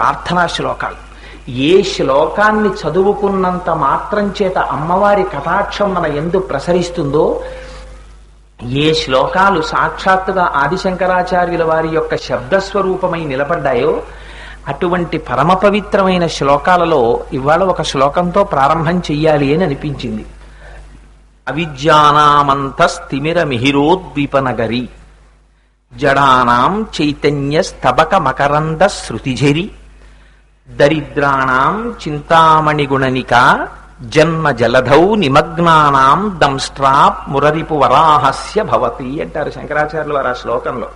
ప్రార్థనా శ్లోకాలు. ఏ శ్లోకాన్ని చదువుకున్నంత మాత్రం చేత అమ్మవారి కటాక్షం మన ఎందు ప్రసరిస్తుందో ఏ శ్లోకాలు సాక్షాత్తుగా ఆదిశంకరాచార్యుల వారి యొక్క శబ్దస్వరూపమై నిలబడ్డాయో అటువంటి పరమ పవిత్రమైన శ్లోకాలలో ఇవాళ ఒక శ్లోకంతో ప్రారంభం చెయ్యాలి అని అనిపించింది. అవిద్యానామంతస్తిమిర మిహిరోద్వీపనగరి జడానాం చైతన్య స్తబక మకరంద శృతిఝరి. దరిద్రాణం చింతామణిగుణనిక జన్మ జలధౌ నిమగ్నానాం దంస్ట్రా మురరిపు వరాహస్య భవతి అంటారు శంకరాచార్యులు వారు ఆ శ్లోకంలో.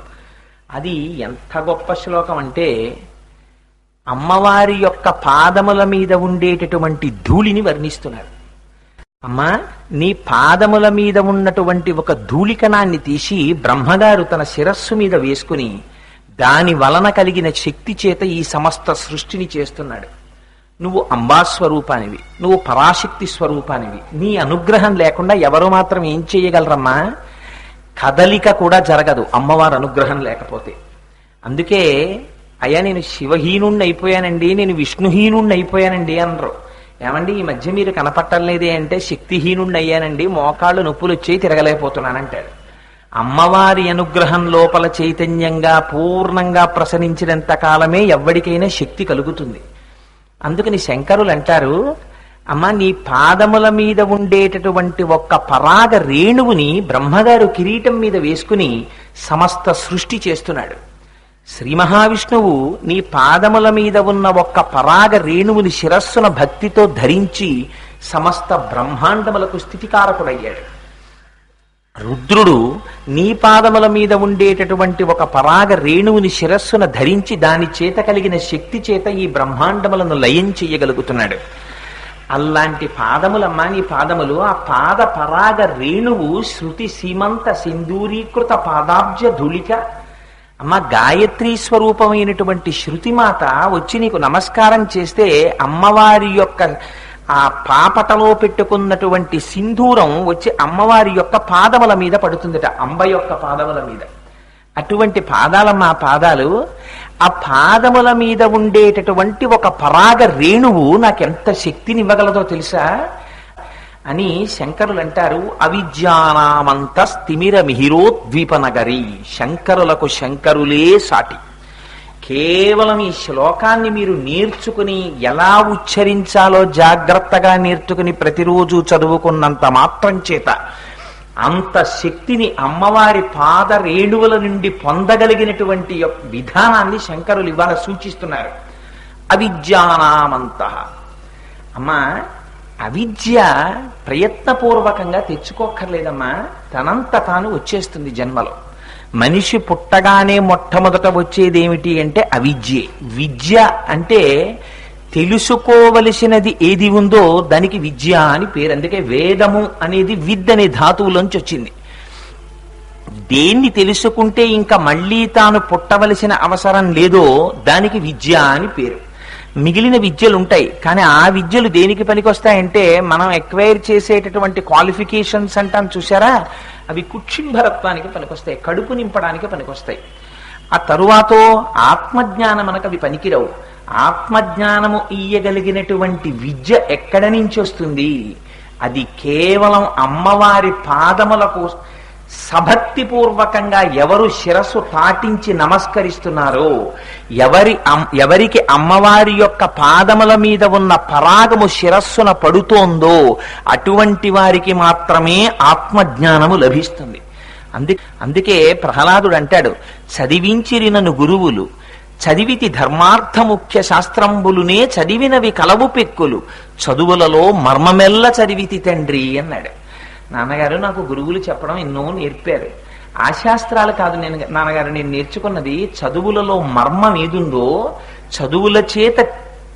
అది ఎంత గొప్ప శ్లోకం అంటే అమ్మవారి యొక్క పాదముల మీద ఉండేటటువంటి ధూళిని వర్ణిస్తున్నారు. అమ్మా నీ పాదముల మీద ఉన్నటువంటి ఒక ధూళికణాన్ని తీసి బ్రహ్మగారు తన శిరస్సు మీద వేసుకుని దాని వలన కలిగిన శక్తి చేత ఈ సమస్త సృష్టిని చేస్తున్నాడు. నువ్వు అంబాస్వరూపానివి నువ్వు పరాశక్తి స్వరూపానివి. నీ అనుగ్రహం లేకుండా ఎవరు మాత్రం ఏం చేయగలరమ్మా? కదలిక కూడా జరగదు అమ్మవారి అనుగ్రహం లేకపోతే. అందుకే అయ్యా నేను శివహీనుణ్ణి అయిపోయానండి నేను విష్ణుహీనుణ్ణి అయిపోయానండి అనరు. ఏమండి ఈ మధ్య మీరు కనపట్టలేదే అంటే శక్తిహీనుణ్ణి అయ్యానండి మోకాళ్ళు నొప్పులు వచ్చి తిరగలేకపోతున్నానంటాడు అమ్మవారి అనుగ్రహం లోపల చైతన్యంగా పూర్ణంగా ప్రసరించినంత కాలమే ఎవ్వడికైనా శక్తి కలుగుతుంది. అందుకని శంకరులు అంటారు అమ్మ నీ పాదముల మీద ఉండేటటువంటి ఒక్క పరాగ రేణువుని బ్రహ్మగారు కిరీటం మీద వేసుకుని సమస్త సృష్టి చేస్తున్నాడు. శ్రీ మహావిష్ణువు నీ పాదముల మీద ఉన్న ఒక్క పరాగ రేణువుని శిరస్సున భక్తితో ధరించి సమస్త బ్రహ్మాండములకు స్థితికారకుడయ్యాడు. రుద్రుడు నీ పాదముల మీద ఉండేటటువంటి ఒక పరాగ రేణువుని శిరస్సున ధరించి దాని చేత కలిగిన శక్తి చేత ఈ బ్రహ్మాండములను లయం చెయ్యగలుగుతున్నాడు అలాంటి పాదములమ్మా నీ పాదములు. ఆ పాద పరాగ రేణువు శృతి సీమంత సింధూరీకృత పాదాబ్జ ధుళిక. అమ్మ గాయత్రి స్వరూపమైనటువంటి శృతిమాత వచ్చి నీకు నమస్కారం చేస్తే అమ్మవారి యొక్క ఆ పాపటలో పెట్టుకున్నటువంటి సింధూరం వచ్చి అమ్మవారి యొక్క పాదముల మీద పడుతుందట అంబ యొక్క పాదముల మీద. అటువంటి పాదాలమ్మ ఆ పాదాలు ఆ పాదముల మీద ఉండేటటువంటి ఒక పరాగ రేణువు నాకెంత శక్తినివ్వగలదో తెలుసా? అని శంకరులు అంటారు అవిద్యానామంత స్థిమిర మిహిరోద్వీపనగరి శంకరులకు శంకరులే సాటి. కేవలం ఈ శ్లోకాన్ని మీరు నేర్చుకుని ఎలా ఉచ్చరించాలో జాగ్రత్తగా నేర్చుకుని ప్రతిరోజు చదువుకున్నంత మాత్రం చేత అంత శక్తిని అమ్మవారి పాద రేణువుల నుండి పొందగలిగినటువంటి యొక్క విధానాన్ని శంకరులు ఇవాళ సూచిస్తున్నారు. అవిద్యానామంత. అమ్మా అవిద్య ప్రయత్నపూర్వకంగా తెచ్చుకోక్కర్లేదమ్మా. తనంత తాను వచ్చేస్తుంది జన్మలో. మనిషి పుట్టగానే మొట్టమొదట వచ్చేది ఏమిటి అంటే అవిద్యే. విద్య అంటే తెలుసుకోవలసినది ఏది ఉందో దానికి విద్య అని పేరు. అందుకే వేదము అనేది విద్ అనే ధాతువులోంచి వచ్చింది. దేన్ని తెలుసుకుంటే ఇంకా మళ్ళీ తాను పుట్టవలసిన అవసరం లేదో దానికి విద్య అని పేరు. మిగిలిన విద్యలు ఉంటాయి. కానీ ఆ విద్యలు దేనికి పనికొస్తాయంటే మనం ఎక్వైర్ చేసేటటువంటి క్వాలిఫికేషన్స్ అంటాం చూసారా అవి కుక్షింభరత్వానికి పనికొస్తాయి కడుపు నింపడానికి పనికొస్తాయి. ఆ తరువాతో ఆత్మజ్ఞానం మనకు అవి పనికిరావు. ఆత్మజ్ఞానము ఇయ్యగలిగినటువంటి విద్య ఎక్కడి నుంచి వస్తుంది? అది కేవలం అమ్మవారి పాదములకు సభక్తిపూర్వకంగా ఎవరు శిరస్సు పాటించి నమస్కరిస్తున్నారో ఎవరి ఎవరికి అమ్మవారి యొక్క పాదముల మీద ఉన్న పరాగము శిరస్సున పడుతోందో అటువంటి వారికి మాత్రమే ఆత్మజ్ఞానము లభిస్తుంది. అందు అందుకే ప్రహ్లాదుడు అంటాడు చదివించిరినను గురువులు చదివితి ధర్మార్థముఖ్య శాస్త్రంబులునే చదివినవి కలవు పెక్కులు చదువులలో మర్మమెల్ల చదివితి తండ్రి అన్నాడు. నాన్నగారు నాకు గురువులు చెప్పడం ఎన్నో నేర్పారు. ఆ శాస్త్రాలు కాదు నేను నాన్నగారు నేను నేర్చుకున్నది చదువులలో మర్మం ఏదుందో చదువుల చేత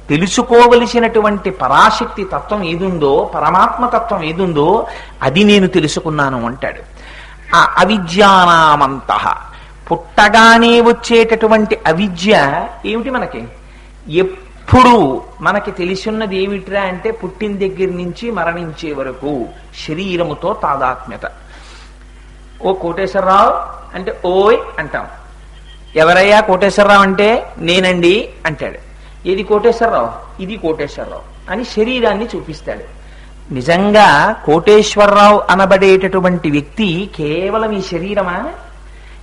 తెలుసుకోవలసినటువంటి పరాశక్తి తత్వం ఏదుందో పరమాత్మ తత్వం ఏదుందో అది నేను తెలుసుకున్నాను అంటాడు. ఆ అవిద్యానామంత. పుట్టగానే వచ్చేటటువంటి అవిద్య ఏమిటి మనకి? ఎప్పుడు ఇప్పుడు మనకి తెలిసిన్నది ఏమిట్రా అంటే పుట్టిన దగ్గర నుంచి మరణించే వరకు శరీరముతో తాదాత్మ్యత. ఓ కోటేశ్వరరావు అంటే ఓయ్ అంటాం. ఎవరయ్యా కోటేశ్వరరావు అంటే? నేనండి అంటాడు. ఇది కోటేశ్వరరావు? ఇది కోటేశ్వరరావు అని శరీరాన్ని చూపిస్తాడు. నిజంగా కోటేశ్వరరావు అనబడేటటువంటి వ్యక్తి కేవలం ఈ శరీరమా?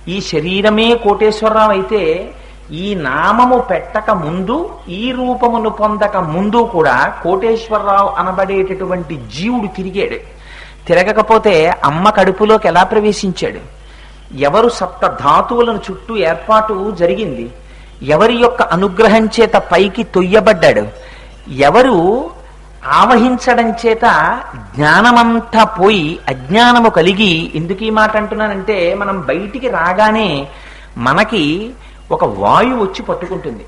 ఈ శరీరమే కోటేశ్వరరావు అయితే ఈ నామము పెట్టక ముందు ఈ రూపమును పొందక ముందు కూడా కోటేశ్వరరావు అనబడేటటువంటి జీవుడు తిరిగాడు. తిరగకపోతే అమ్మ కడుపులోకి ఎలా ప్రవేశించాడు? ఎవరు సప్త ధాతువులను చుట్టూ ఏర్పాటు జరిగింది? ఎవరి యొక్క అనుగ్రహం చేత పైకి తొయ్యబడ్డాడు? ఎవరు ఆవహించడం చేత జ్ఞానమంతా పోయి అజ్ఞానము కలిగి ఎందుకు ఈ మాట అంటున్నానంటే మనం బయటికి రాగానే మనకి ఒక వాయువు వచ్చి పట్టుకుంటుంది.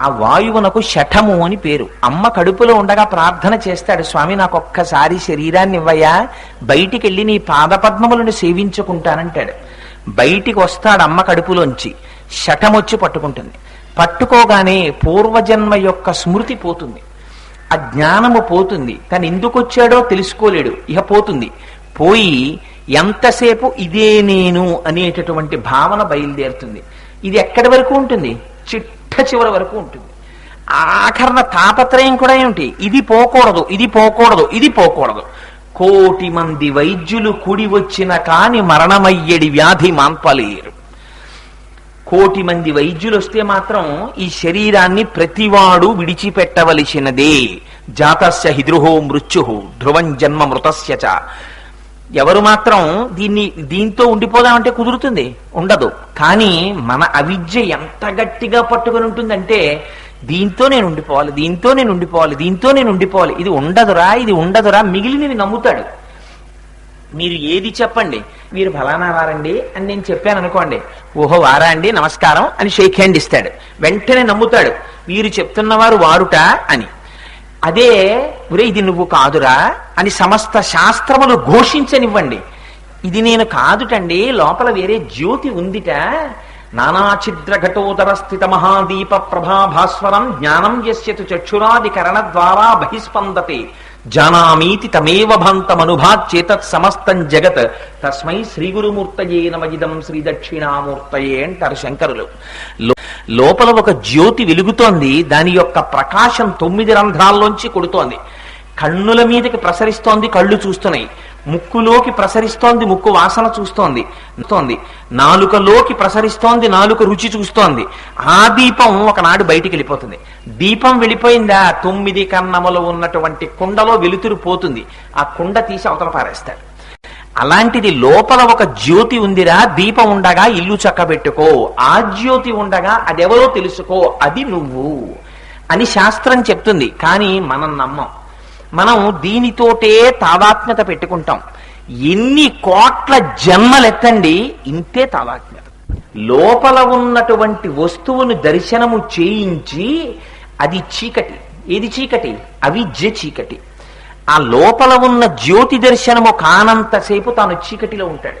ఆ వాయువునకు శఠము అని పేరు. అమ్మ కడుపులో ఉండగా ప్రార్థన చేస్తాడు స్వామి నాకు ఒక్కసారి శరీరాన్ని ఇవ్వయా బయటికి వెళ్ళి నీ పాదపద్మములను సేవించుకుంటానంటాడు. బయటికి వస్తాడు అమ్మ కడుపులోంచి. శఠమొచ్చి పట్టుకుంటుంది. పట్టుకోగానే పూర్వజన్మ యొక్క స్మృతి పోతుంది. ఆ జ్ఞానము పోతుంది. తను ఎందుకు వచ్చాడో తెలుసుకోలేడు. ఇక పోతుంది. పోయి ఎంతసేపు ఇదే నేను అనేటటువంటి భావన బయలుదేరుతుంది. ఇది ఎక్కడి వరకు ఉంటుంది? చిట్ట చివరి వరకు ఉంటుంది. ఆఖరణ తాపత్రయం కూడా ఏమిటి? ఇది పోకూడదు ఇది పోకూడదు ఇది పోకూడదు. కోటి మంది వైద్యులు కుడి వచ్చిన కాని మరణమయ్యడి వ్యాధి మాన్పలేరు కోటి మంది వైద్యులు వస్తే మాత్రం ఈ శరీరాన్ని ప్రతివాడు విడిచిపెట్టవలసినదే. జాతస్య హిద్రుహో మృత్యు ధ్రువం జన్మ మృతస్య చ. ఎవరు మాత్రం దీన్ని దీంతో ఉండిపోదామంటే కుదురుతుంది ఉండదు. కానీ మన అవిద్య ఎంత గట్టిగా పట్టుకుని ఉంటుందంటే దీంతో నేను ఉండిపోవాలి దీంతో నేను ఉండిపోవాలి దీంతో నేను ఉండిపోవాలి. ఇది ఉండదురా ఇది ఉండదురా మిగిలినవి నమ్ముతాడు. మీరు ఏది చెప్పండి? మీరు ఫలానా వారండి అని నేను చెప్పాను అనుకోండి. ఓహో వారా అండి నమస్కారం అని షేక్ హ్యాండ్ ఇస్తాడు. వెంటనే నమ్ముతాడు. వీరు చెప్తున్నవారు వారుట అని. అదే ఒరే ఇది నువ్వు కాదురా అని సమస్త శాస్త్రములు ఘోషించనివ్వండి. ఇది నేను కాదుటండి లోపల వేరే జ్యోతి ఉందిట. నానాఛిద్ర ఘటోదర స్థిత మహాదీప ప్రభాభాస్వరం జ్ఞానం యస్యతు చక్షురాది కరణ ద్వారా బహిస్పందతే. జానామీతి తమేవ భాంతమనుభాచ్యేతత్ సమస్తం జగత్. తస్మై శ్రీ గురుమూర్తయే నమజిదం శ్రీ దక్షిణామూర్తయే అంటారు శంకరులు. లోపల ఒక జ్యోతి వెలుగుతోంది దాని యొక్క ప్రకాశం తొమ్మిది రంధ్రాల్లోంచి కొడుతోంది. కన్నుల మీదకి ప్రసరిస్తోంది కళ్ళు చూస్తున్నాయి. ముక్కులోకి ప్రసరిస్తోంది ముక్కు వాసన చూస్తోంది చూస్తోంది నాలుకలోకి ప్రసరిస్తోంది నాలుక రుచి చూస్తోంది. ఆ దీపం ఒకనాడు బయటికి వెళ్ళిపోతుంది. దీపం వెళ్ళిపోయిందా? తొమ్మిది కన్నములు ఉన్నటువంటి కుండలో వెలుతురు పోతుంది. ఆ కుండ తీసి అవతల పారేస్తాడు. అలాంటిది లోపల ఒక జ్యోతి ఉందిరా దీపం ఉండగా ఇల్లు చక్కబెట్టుకో. ఆ జ్యోతి ఉండగా అదెవరో తెలుసుకో అది నువ్వు అని శాస్త్రం చెప్తుంది. కానీ మనం నమ్మం. మనం దీనితోటే తాదాత్మ్యత పెట్టుకుంటాం. ఎన్ని కోట్ల జన్మలెత్తండి ఇంతే తాదాత్మ్యత లోపల ఉన్నటువంటి వస్తువును దర్శనము చేయించి అది చీకటి. ఏది చీకటి? అవిద్య చీకటి. ఆ లోపల ఉన్న జ్యోతి దర్శనము కానంతసేపు తాను చీకటిలో ఉంటాడు.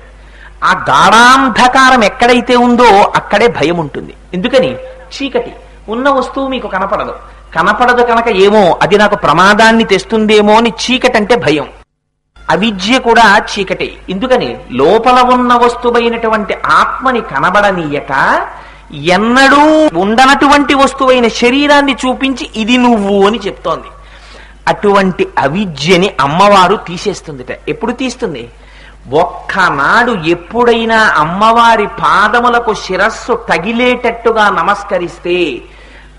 ఆ గాఢాంధకారం ఎక్కడైతే ఉందో అక్కడే భయం ఉంటుంది ఎందుకని? చీకటి. ఉన్న వస్తువు మీకు కనపడదు. కనపడదు కనుక ఏమో? అది నాకు ప్రమాదాన్ని తెస్తుందేమో అని చీకటంటే భయం. అవిద్య కూడా చీకటే. ఎందుకని? లోపల ఉన్న వస్తువైనటువంటి ఆత్మని కనబడనీయక ఎన్నడూ ఉండనటువంటి వస్తువైన శరీరాన్ని చూపించి ఇది నువ్వు అని చెప్తోంది. అటువంటి అవిద్యని అమ్మవారు తీసేస్తుందిట. ఎప్పుడు తీస్తుంది? ఒక్కనాడు ఎప్పుడైనా అమ్మవారి పాదములకు శిరస్సు తగిలేటట్టుగా నమస్కరిస్తే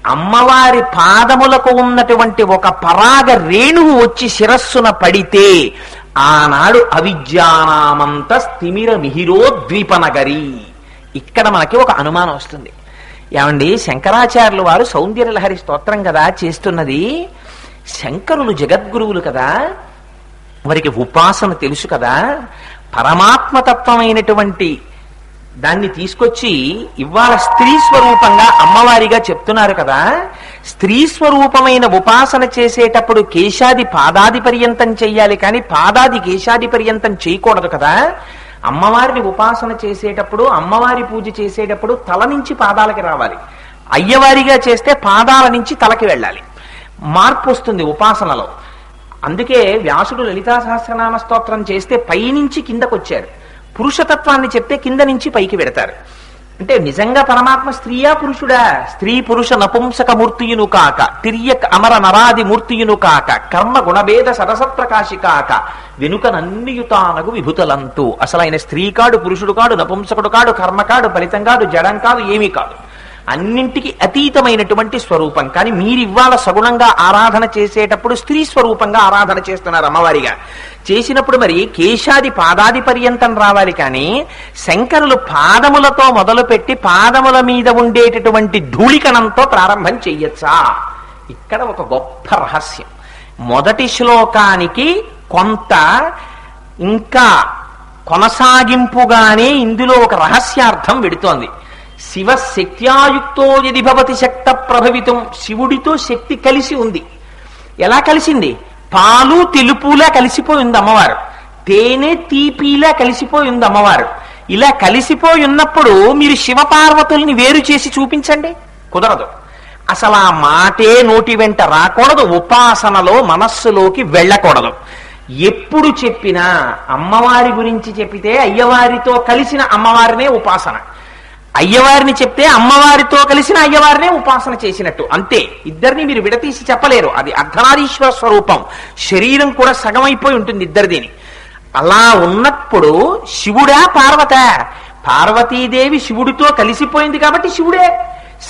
అమ్మవారి పాదములకు ఉన్నటువంటి ఒక పరాగ రేణువు వచ్చి శిరస్సున పడితే ఆనాడు అవిద్యానామంత స్థిమిర మిహిరో ద్వీపనగరి ఇక్కడ మనకి ఒక అనుమానం వస్తుంది. ఏమండి శంకరాచార్యులు వారు సౌందర్యలహరి స్తోత్రం కదా చేస్తున్నది? శంకరులు జగద్గురువులు కదా? వారికి ఉపాసన తెలుసు కదా? పరమాత్మతత్వమైనటువంటి దాన్ని తీసుకొచ్చి ఇవాళ స్త్రీ స్వరూపంగా అమ్మవారిగా చెప్తున్నారు కదా. స్త్రీ స్వరూపమైన ఉపాసన చేసేటప్పుడు కేశాది పాదాది పర్యంతం చెయ్యాలి కానీ పాదాది కేశాది పర్యంతం చేయకూడదు కదా. అమ్మవారిని ఉపాసన చేసేటప్పుడు అమ్మవారి పూజ చేసేటప్పుడు తల నుంచి పాదాలకి రావాలి. అయ్యవారిగా చేస్తే పాదాల నుంచి తలకి వెళ్ళాలి. మార్పు వస్తుంది ఉపాసనలో. అందుకే వ్యాసుడు లలితా సహస్రనామ స్తోత్రం చేస్తే పైనుంచి కిందకొచ్చారు. పురుషతత్వాన్ని చెప్తే కింద నుంచి పైకి పెడతారు అంటే నిజంగా పరమాత్మ స్త్రీయా పురుషుడా? స్త్రీ పురుష నపుంసక మూర్తియును కాక తిరియక్ అమర నరాది మూర్తియును కాక కర్మ గుణభేద సరసప్రకాశి కాక వెనుక నన్నియుతానగు విభుతలంతు. అసలు ఆయన స్త్రీ కాడు పురుషుడు కాడు నపుంసకుడు కాడు కర్మ కాడు ఫలితం కాదు జడం కాదు ఏమీ కాదు. అన్నింటికి అతీతమైనటువంటి స్వరూపం. కానీ మీరు ఇవాళ సగుణంగా ఆరాధన చేసేటప్పుడు స్త్రీ స్వరూపంగా ఆరాధన చేస్తున్నారు అమ్మవారిగా. చేసినప్పుడు మరి కేశాది పాదాది పర్యంతం రావాలి కానీ శంకరులు పాదములతో మొదలుపెట్టి పాదముల మీద ఉండేటటువంటి ధూళికణంతో ప్రారంభం చెయ్యొచ్చా? ఇక్కడ ఒక గొప్ప రహస్యం. మొదటి శ్లోకానికి కొంత ఇంకా కొనసాగింపుగానే ఇందులో ఒక రహస్యార్థం విడుతోంది. శివ శక్త్యాయుక్తో యది భవతి శక్త ప్రభవితం శివుడితో శక్తి కలిసి ఉంది. ఎలా కలిసింది? పాలు తెలుపులా కలిసిపోయి ఉంది అమ్మవారు తేనె తీపిలా కలిసిపోయి ఉంది అమ్మవారు ఇలా కలిసిపోయి ఉన్నప్పుడు మీరు శివపార్వతుల్ని వేరు చేసి చూపించండి. కుదరదు. అసలు ఆ మాటే నోటి వెంట రాకూడదు. ఉపాసనలో మనస్సులోకి వెళ్ళకూడదు. ఎప్పుడు చెప్పినా అమ్మవారి గురించి చెప్పితే అయ్యవారితో కలిసిన అమ్మవారినే ఉపాసన. అయ్యవారిని చెప్తే అమ్మవారితో కలిసిన అయ్యవారినే ఉపాసన చేసినట్టు. అంతే ఇద్దరిని మీరు విడతీసి చెప్పలేరు. అది అర్ధనారీశ్వర స్వరూపం. శరీరం కూడా సగం అయిపోయి ఉంటుంది ఇద్దరిదిని. అలా ఉన్నప్పుడు శివుడా పార్వత. పార్వతీదేవి శివుడితో కలిసిపోయింది కాబట్టి శివుడే.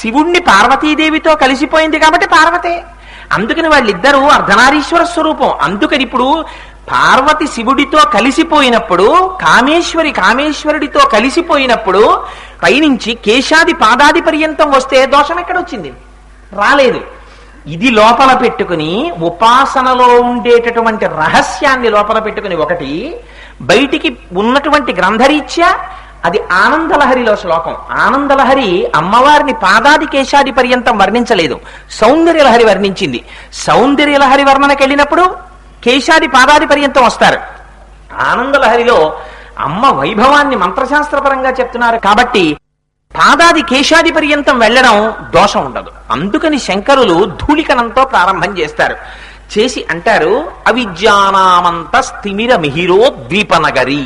శివుణ్ణి పార్వతీదేవితో కలిసిపోయింది కాబట్టి పార్వతే. అందుకని వాళ్ళిద్దరూ అర్ధనారీశ్వర స్వరూపం. అందుకని ఇప్పుడు పార్వతి శివుడితో కలిసిపోయినప్పుడు కామేశ్వరి కామేశ్వరుడితో కలిసిపోయినప్పుడు పైనుంచి కేశాది పాదాది పర్యంతం వస్తే దోషం ఎక్కడొచ్చింది? రాలేదు. ఇది లోపల పెట్టుకుని ఉపాసనలో ఉండేటటువంటి రహస్యాన్ని లోపల పెట్టుకుని ఒకటి బయటికి ఉన్నటువంటి గ్రంథరీత్యా అది ఆనందలహరిలో శ్లోకం. ఆనందలహరి అమ్మవారిని పాదాది కేశాది పర్యంతం వర్ణించలేదు. సౌందర్యలహరి వర్ణించింది. సౌందర్యలహరి వర్ణనకెళ్ళినప్పుడు కేశాది పాదాది పర్యంతం వస్తారు. ఆనందలహరిలో అమ్మ వైభవాన్ని మంత్రశాస్త్రపరంగా చెప్తున్నారు కాబట్టి పాదాది కేశాది పర్యంతం వెళ్ళడం దోషం ఉండదు. అందుకని శంకరులు ధూళికణంతో ప్రారంభం చేస్తారు. చేసి అంటారు అవిద్యానామంత స్థిమిర మిహిరో ద్వీపనగరి.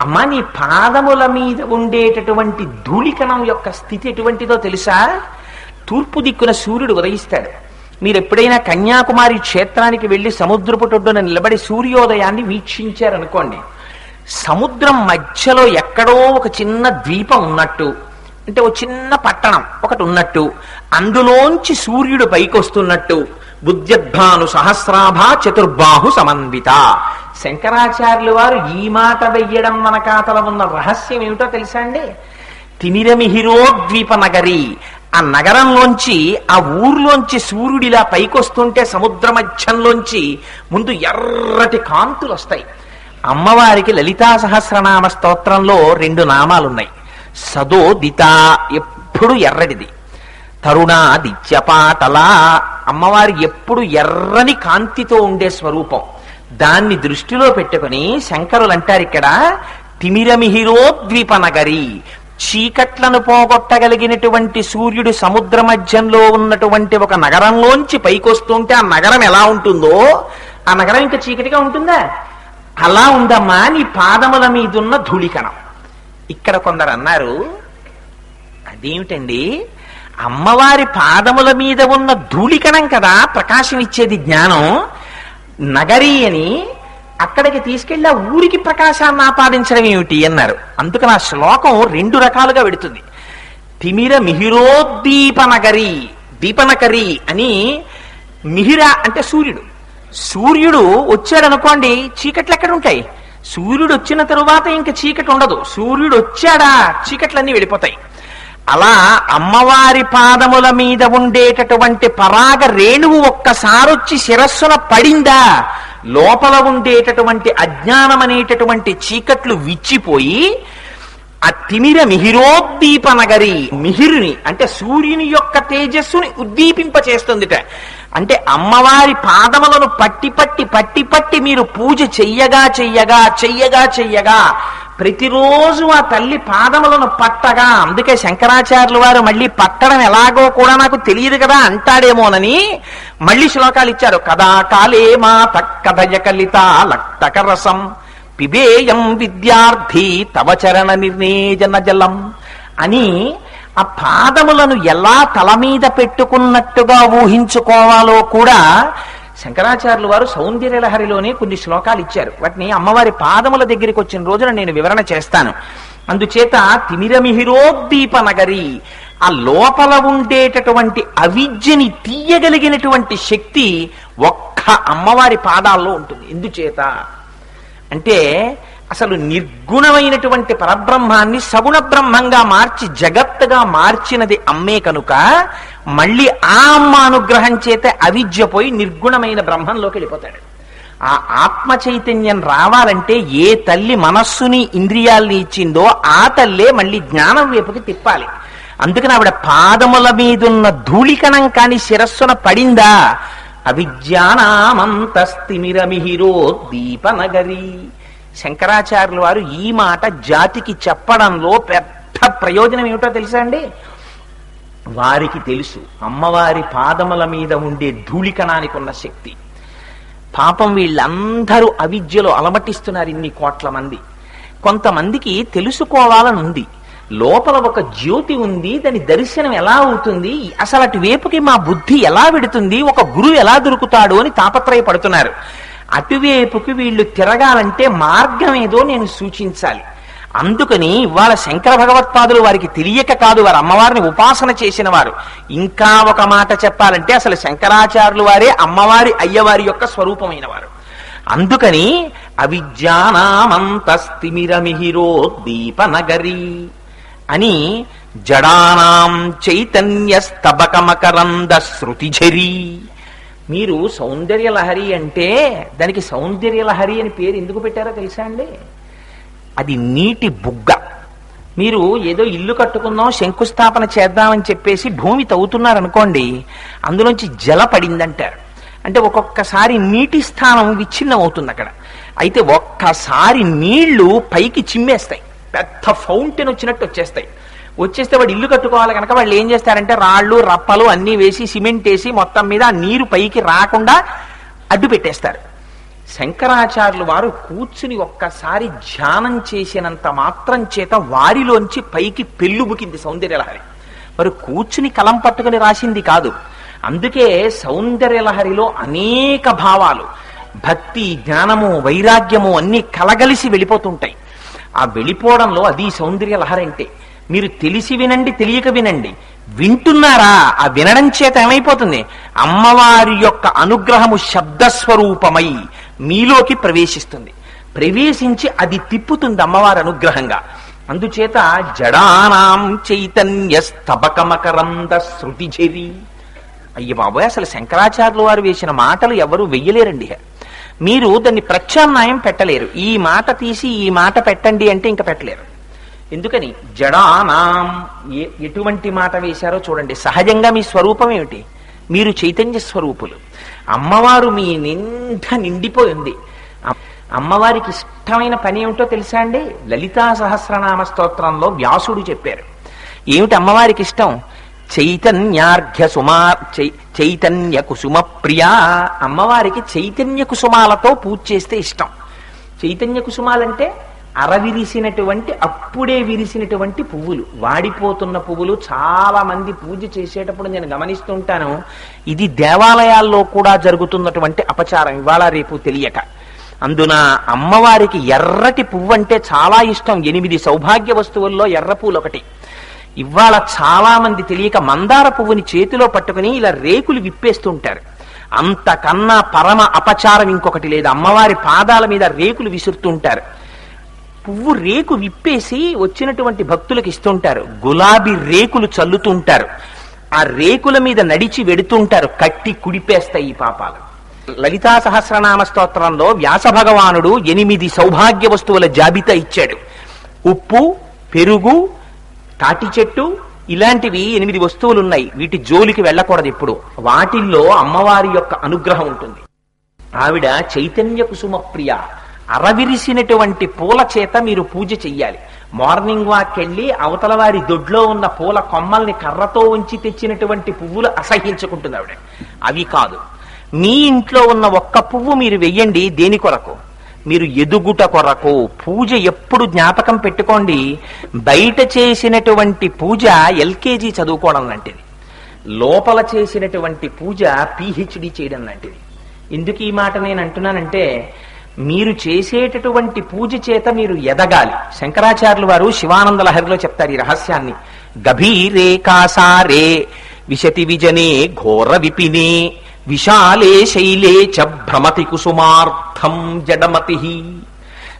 అమ్మ నీ పాదముల మీద ఉండేటటువంటి ధూళికణం యొక్క స్థితి ఎటువంటిదో తెలుసా? తూర్పు దిక్కున సూర్యుడు ఉదయిస్తాడు. మీరు ఎప్పుడైనా కన్యాకుమారి క్షేత్రానికి వెళ్ళి సముద్రపు టొడ్డున నిలబడి సూర్యోదయాన్ని వీక్షించారనుకోండి సముద్రం మధ్యలో ఎక్కడో ఒక చిన్న ద్వీపం ఉన్నట్టు అంటే ఒక చిన్న పట్టణం ఒకటి ఉన్నట్టు అందులోంచి సూర్యుడు పైకొస్తున్నట్టు బుద్ధ్యద్భాను సహస్రాభ చతుర్బాహు సమన్విత. శంకరాచార్యులు వారు ఈ మాట వెయ్యడం మన కాతల ఉన్న రహస్యం ఏమిటో తెలుసా అండి? తిమిరమిహిరోద్వీప నగరి ఆ నగరంలోంచి ఆ ఊర్లోంచి సూర్యుడిలా పైకొస్తుంటే సముద్ర మధ్యంలోంచి ముందు ఎర్రటి కాంతులు వస్తాయి అమ్మవారికి లలితా సహస్రనామ స్తోత్రంలో రెండు నామాలున్నాయి. సదోదిత ఎప్పుడు ఎర్రటిది. తరుణాదిత్యపాతల అమ్మవారి ఎప్పుడు ఎర్రని కాంతితో ఉండే స్వరూపం. దాన్ని దృష్టిలో పెట్టుకుని శంకరులు అంటారు ఇక్కడ తిమిరమిహిరోద్వీప నగరి చీకట్లను పోగొట్టగలిగినటువంటి సూర్యుడు సముద్ర మధ్యంలో ఉన్నటువంటి ఒక నగరంలోంచి పైకొస్తుంటే ఆ నగరం ఎలా ఉంటుందో ఆ నగరం ఇంకా చీకటిగా ఉంటుందా? అలా ఉందమ్మా నీ పాదముల మీదున్న ధూళికణం. ఇక్కడ కొందరు అన్నారు అదేమిటండి? అమ్మవారి పాదముల మీద ఉన్న ధూళికణం కదా ప్రకాశం ఇచ్చేది జ్ఞానం. నగరీ అని అక్కడికి తీసుకెళ్ళి ఆ ఊరికి ప్రకాశాన్ని ఆపాదించడం ఏమిటి అన్నారు. అందుకని ఆ శ్లోకం రెండు రకాలుగా పెడుతుంది తిమిర మిహిరోద్దీపనగరి దీపనకరి అని మిహిర అంటే సూర్యుడు. సూర్యుడు వచ్చాడనుకోండి చీకట్లు ఎక్కడ ఉంటాయి? సూర్యుడు వచ్చిన తరువాత ఇంక చీకటి ఉండదు. సూర్యుడు వచ్చాడా చీకట్లన్నీ వెళ్ళిపోతాయి. అలా అమ్మవారి పాదముల మీద ఉండేటటువంటి పరాగ రేణువు ఒక్కసారొచ్చి శిరస్సున పడిందా లోపల ఉండేటటువంటి అజ్ఞానం అనేటటువంటి చీకట్లు విచ్చిపోయి ఆ తిమిర మిహిరోద్దీప నగరి మిహిరుని అంటే సూర్యుని యొక్క తేజస్సుని ఉద్దీపింప చేస్తుందిట అంటే అమ్మవారి పాదములను పట్టి పట్టి పట్టి పట్టి మీరు పూజ చెయ్యగా చెయ్యగా చెయ్యగా చెయ్యగా ప్రతిరోజు ఆ తల్లి పాదములను పట్టగా అందుకే శంకరాచార్యులు వారు మళ్ళీ పట్టడం ఎలాగో కూడా నాకు తెలియదు కదా అంటాడేమోనని మళ్ళీ శ్లోకాలు ఇచ్చారు. కదా కాలే మాత కథయ కలిత లక్తకరసం పిబేయం విద్యార్థి తవ చరణ నిర్ణేజన జలం అని ఆ పాదములను ఎలా తల మీద పెట్టుకున్నట్టుగా ఊహించుకోవాలో కూడా శంకరాచార్యులు వారు సౌందర్యలహరిలోనే కొన్ని శ్లోకాలు ఇచ్చారు. వాటిని అమ్మవారి పాదముల దగ్గరికి వచ్చిన రోజున నేను వివరణ చేస్తాను. అందుచేత తిమిరమిహిరోద్దీప నగరి ఆ లోపల ఉండేటటువంటి అవిద్యని తీయగలిగినటువంటి శక్తి ఒక్క అమ్మవారి పాదాల్లో ఉంటుంది. ఎందుచేత? అంటే అసలు నిర్గుణమైనటువంటి పరబ్రహ్మాన్ని సగుణ బ్రహ్మంగా మార్చి జగత్తుగా మార్చినది అమ్మే కనుక మళ్ళీ ఆ అమ్మ అనుగ్రహం చేత అవిద్య పోయి నిర్గుణమైన బ్రహ్మంలోకి వెళ్ళిపోతాడు. ఆ ఆత్మ చైతన్యం రావాలంటే ఏ తల్లి మనస్సుని ఇంద్రియాల్ని ఇచ్చిందో ఆ తల్లే మళ్ళీ జ్ఞానం వైపుకి తిప్పాలి. అందుకని ఆవిడ పాదముల మీదున్న ధూళికణం కాని శిరస్సున పడిందా? అవిజ్ఞానామంతస్తిమిరమిహిరో దీపనగరీ శంకరాచార్యుల వారు ఈ మాట జాతికి చెప్పడంలో పెద్ద ప్రయోజనం ఏమిటో తెలుసా అండి? వారికి తెలుసు అమ్మవారి పాదముల మీద ఉండే ధూళికణానికి ఉన్న శక్తి. పాపం వీళ్ళందరూ అవిద్యలో అలమటిస్తున్నారు ఇన్ని కోట్ల మంది. కొంతమందికి తెలుసుకోవాలని ఉంది. లోపల ఒక జ్యోతి ఉంది దాని దర్శనం ఎలా అవుతుంది అసలు అటువైపుకి మా బుద్ధి ఎలా విడుతుంది ఒక గురువు ఎలా దొరుకుతాడు అని తాపత్రయపడుతున్నారు. అటువైపుకి వీళ్ళు తిరగాలంటే మార్గం ఏదో నేను సూచించాలి. అందుకని ఇవాళ శంకర భగవత్పాదులు వారికి తెలియక కాదు వారు అమ్మవారిని ఉపాసన చేసిన వారు ఇంకా ఒక మాట చెప్పాలంటే అసలు శంకరాచార్యులు వారే అమ్మవారి అయ్యవారి యొక్క స్వరూపమైన వారు అందుకని అవిద్యానామంతస్తిమిరమిహిరో దీపనగరి అని జడానాం చైతన్య స్తబకమకరంద శృతిఝరి మీరు సౌందర్యలహరి అంటే దానికి సౌందర్యలహరి అని పేరు ఎందుకు పెట్టారో తెలుసా అండి? అది నీటి బుగ్గ. మీరు ఏదో ఇల్లు కట్టుకుందాం శంకుస్థాపన చేద్దామని చెప్పేసి భూమి తవ్వుతున్నారనుకోండి అందులోంచి జల పడిందంటారు. అంటే ఒక్కొక్కసారి నీటి స్థానం విచ్ఛిన్నం అవుతుంది అక్కడ అయితే ఒక్కసారి నీళ్ళు పైకి చిమ్మేస్తాయి. పెద్ద ఫౌంటైన్ వచ్చినట్టు వచ్చేస్తాయి. వచ్చేస్తే వాడు ఇల్లు కట్టుకోవాలి కనుక వాళ్ళు ఏం చేస్తారంటే రాళ్ళు రప్పలు అన్నీ వేసి సిమెంట్ వేసి మొత్తం మీద ఆ నీరు పైకి రాకుండా అడ్డు పెట్టేస్తారు. శంకరాచార్యులు వారు కూర్చుని ఒక్కసారి ధ్యానం చేసినంత మాత్రం చేత వారిలోంచి పైకి పెళ్ళుబుకింది సౌందర్యలహరి. మరి కూర్చుని కలం పట్టుకుని రాసింది కాదు. అందుకే సౌందర్యలహరిలో అనేక భావాలు. భక్తి జ్ఞానము వైరాగ్యము అన్ని కలగలిసి వెళ్ళిపోతుంటాయి. ఆ వెళ్ళిపోవడంలో అది సౌందర్యలహరి అంటే. మీరు తెలిసి వినండి తెలియక వినండి. వింటున్నారా? ఆ వినడం చేత ఏమైపోతుంది? అమ్మవారి యొక్క అనుగ్రహము శబ్దస్వరూపమై మీలోకి ప్రవేశిస్తుంది. ప్రవేశించి అది తిప్పుతుంది అమ్మవారి అనుగ్రహంగా. అందుచేత జడానాం చైతన్య స్తబకమకరంద శృతిఝరి అయ్య బాబోయ్ అసలు శంకరాచార్యులు వారు వేసిన మాటలు ఎవరు వెయ్యలేరండి మీరు దాన్ని ప్రత్యామ్నాయం పెట్టలేరు. ఈ మాట తీసి ఈ మాట పెట్టండి అంటే ఇంకా పెట్టలేరు. ఎందుకని జడానాం ఏ- ఎటువంటి మాట వేశారో చూడండి. సహజంగా మీ స్వరూపం ఏమిటి? మీరు చైతన్య స్వరూపులు. అమ్మవారు మీ నిండా నిండిపోయింది. అమ్మవారికి ఇష్టమైన పని ఏమిటో తెలుసా అండి? లలితా సహస్రనామ స్తోత్రంలో వ్యాసుడు చెప్పారు. ఏమిటి అమ్మవారికి ఇష్టం? చైతన్యార్ఘ్య సుమా చై- చైతన్య కుసుమ ప్రియా. అమ్మవారికి చైతన్య కుసుమాలతో పూజ చేస్తే ఇష్టం. చైతన్య కుసుమాలంటే అరవిరిసినటువంటి అప్పుడే విరిసినటువంటి పువ్వులు. వాడిపోతున్న పువ్వులు చాలా మంది పూజ చేసేటప్పుడు నేను గమనిస్తుంటాను. ఇది దేవాలయాల్లో కూడా జరుగుతున్నటువంటి అపచారం. ఇవాళ రేపు తెలియక. అందున అమ్మవారికి ఎర్రటి పువ్వు అంటే చాలా ఇష్టం. ఎనిమిది సౌభాగ్య వస్తువుల్లో ఎర్ర పూలు ఒకటి. ఇవాళ చాలా మంది తెలియక మందార పువ్వుని చేతిలో పట్టుకుని ఇలా రేకులు విప్పేస్తుంటారు. అంతకన్నా పరమ అపచారం ఇంకొకటి లేదు. అమ్మవారి పాదాల మీద రేకులు విసురుతుంటారు. పువ్వు రేకు విప్పేసి వచ్చినటువంటి భక్తులకు ఇస్తుంటారు. గులాబీ రేకులు చల్లుతుంటారు. ఆ రేకుల మీద నడిచి వెడుతుంటారు. కట్టి కుడిపేస్తాయి ఈ పాపాలు. లలితా సహస్రనామ స్తోత్రంలో వ్యాస భగవానుడు ఎనిమిది సౌభాగ్య వస్తువుల జాబితా ఇచ్చాడు. ఉప్పు పెరుగు తాటి చెట్టు ఇలాంటివి ఎనిమిది వస్తువులు ఉన్నాయి వీటి జోలికి వెళ్ళకూడదు ఇప్పుడు వాటిల్లో అమ్మవారి యొక్క అనుగ్రహం ఉంటుంది. ఆవిడ చైతన్య కుసుమ ప్రియ. అరవిరిసినటువంటి పూల చేత మీరు పూజ చెయ్యాలి. మార్నింగ్ వాక్ వెళ్ళి అవతల వారి దొడ్లో ఉన్న పూల కొమ్మల్ని కర్రతో ఉంచి తెచ్చినటువంటి పువ్వులు అసహించుకుంటుంది ఆవిడ. అవి కాదు. మీ ఇంట్లో ఉన్న ఒక్క పువ్వు మీరు వెయ్యండి దేని కొరకు? మీరు ఎదుగుట కొరకు. పూజ ఎప్పుడు జ్ఞాపకం పెట్టుకోండి. బయట చేసినటువంటి పూజ ఎల్కేజీ చదువుకోవడం లాంటిది. లోపల చేసినటువంటి పూజ పిహెచ్డి చేయడం లాంటిది. ఎందుకు ఈ మాట నేను అంటున్నానంటే మీరు చేసేటటువంటి పూజ చేత మీరు ఎదగాలి. శంకరాచార్యులు వారు శివానంద లహరిలో చెప్తారు ఈ రహస్యాన్ని. గభీరే కాసారే విశతి విజనే ఘోర విపినే విశాలే శైలే చ భ్రమతి కుసుమార్థం జడమతి.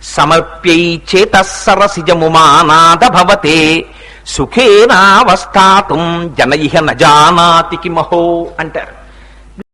సమర్ప్యై చేత సరసిజముమానాద భవతే సుఖేనావస్థాతుం జన ఇహ నజానాతి మహో అంటారు.